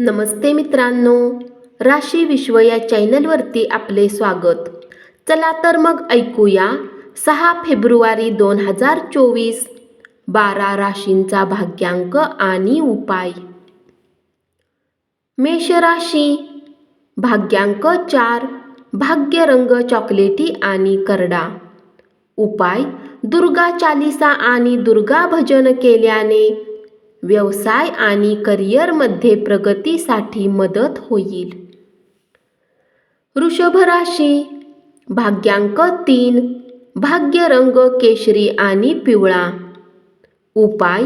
नमस्ते मित्रांनो. राशी विश्व या चॅनलवरती आपले स्वागत. चला तर मग ऐकूया सहा फेब्रुवारी दोन हजार चोवीस बारा राशींचा भाग्यांक आणि उपाय. मेष राशी भाग्यांक चार भाग्य रंग चॉकलेटी आणि करडा. उपाय दुर्गा चालिसा आणि दुर्गा भजन केल्याने व्यवसाय आणि करिअरमध्ये प्रगतीसाठी मदत होईल. वृषभ राशी भाग्यांक तीन भाग्य रंग केशरी आणि पिवळा. उपाय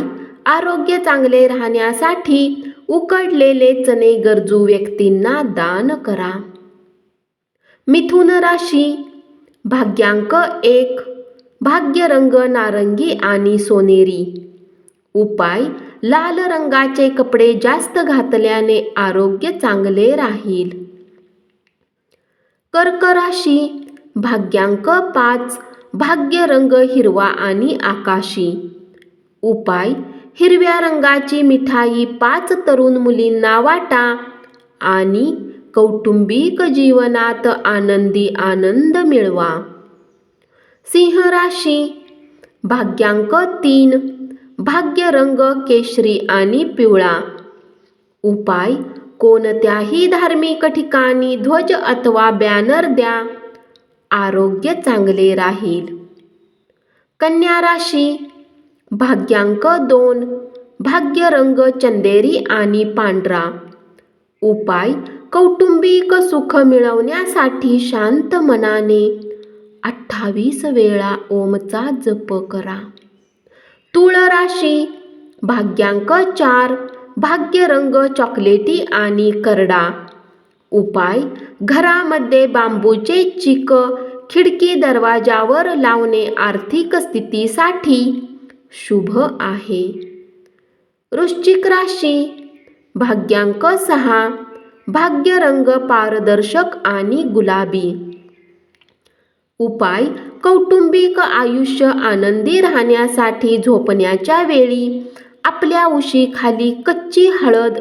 आरोग्य चांगले राहण्यासाठी उकडलेले चणे गरजू व्यक्तींना दान करा. मिथुन राशी भाग्यांक एक भाग्य रंग नारंगी आणि सोनेरी. उपाय लाल रंगाचे कपडे जास्त घातल्याने आरोग्य चांगले राहील. कर्क राशी भाग्यांक पाच भाग्य रंग हिरवा आणि आकाशी. उपाय हिरव्या रंगाची मिठाई पाच तरुण मुलींना वाटा आणि कौटुंबिक जीवनात आनंदी आनंद मिळवा. सिंह राशी भाग्यांक तीन भाग्य रंग केशरी आणि पिवळा. उपाय कोणत्याही धार्मिक ठिकाणी ध्वज अथवा बॅनर द्या. आरोग्य चांगले राहील. कन्या राशी भाग्यांक दोन भाग्य रंग चंदेरी आणि पांढरा. उपाय कौटुंबिक सुख मिळवण्यासाठी शांत मनाने अठ्ठावीस वेळा ओमचा जप करा. तुळ राशी भाग्यांक चार भाग्य रंग चॉकलेटी आणि करडा. उपाय घरामध्ये बांबूचे चिक खिडकी दरवाजावर लावणे आर्थिक स्थितीसाठी शुभ आहे. वृश्चिक राशी भाग्यांक सहा भाग्य रंग पारदर्शक आणि गुलाबी. उपाय कौटुंबिक आयुष्य आनंदी राहण्यासाठी झोपण्याच्या वेळी आपल्या उशीखाली कच्ची हळद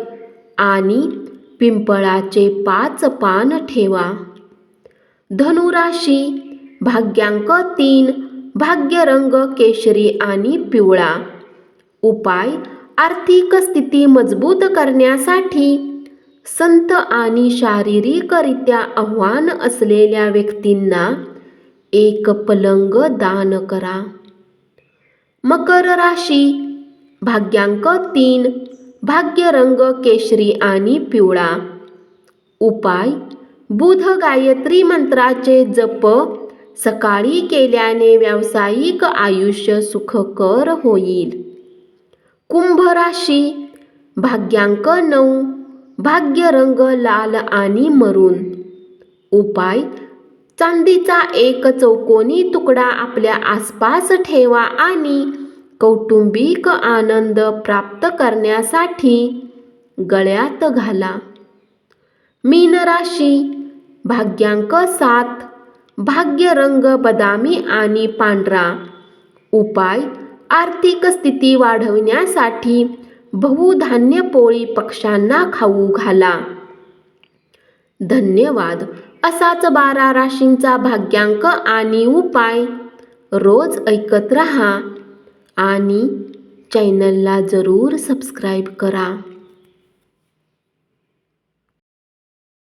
आणि पिंपळाचे पाच पान ठेवा. धनुराशी भाग्यांक तीन भाग्यरंग केशरी आणि पिवळा. उपाय आर्थिक स्थिती मजबूत करण्यासाठी संत आणि शारीरिकरित्या आव्हान असलेल्या व्यक्तींना एक पलंग दान करा. मकर राशी भाग्यांक तीन भाग्य रंग केशरी आणि पिवळा. उपाय बुध गायत्री मंत्राचे जप सकाळी केल्याने व्यावसायिक आयुष्य सुखकर होईल. कुंभ राशी भाग्यांक नऊ भाग्य रंग लाल आणि मरून. उपाय चांदीचा एक चौकोनी तुकडा आपल्या आसपास ठेवा आणि कौटुंबिक आनंद प्राप्त करण्यासाठी गळ्यात घाला. मीन राशी भाग्यांक सात भाग्य रंग बदामी आणि पांढरा. उपाय आर्थिक स्थिती वाढवण्यासाठी बहुधान्य पोळी पक्ष्यांना खाऊ घाला. धन्यवाद. असाच बारा राशींचा भाग्यांक आणि उपाय. रोज ऐकत रहा आणि चॅनलला जरूर सबस्क्राईब करा.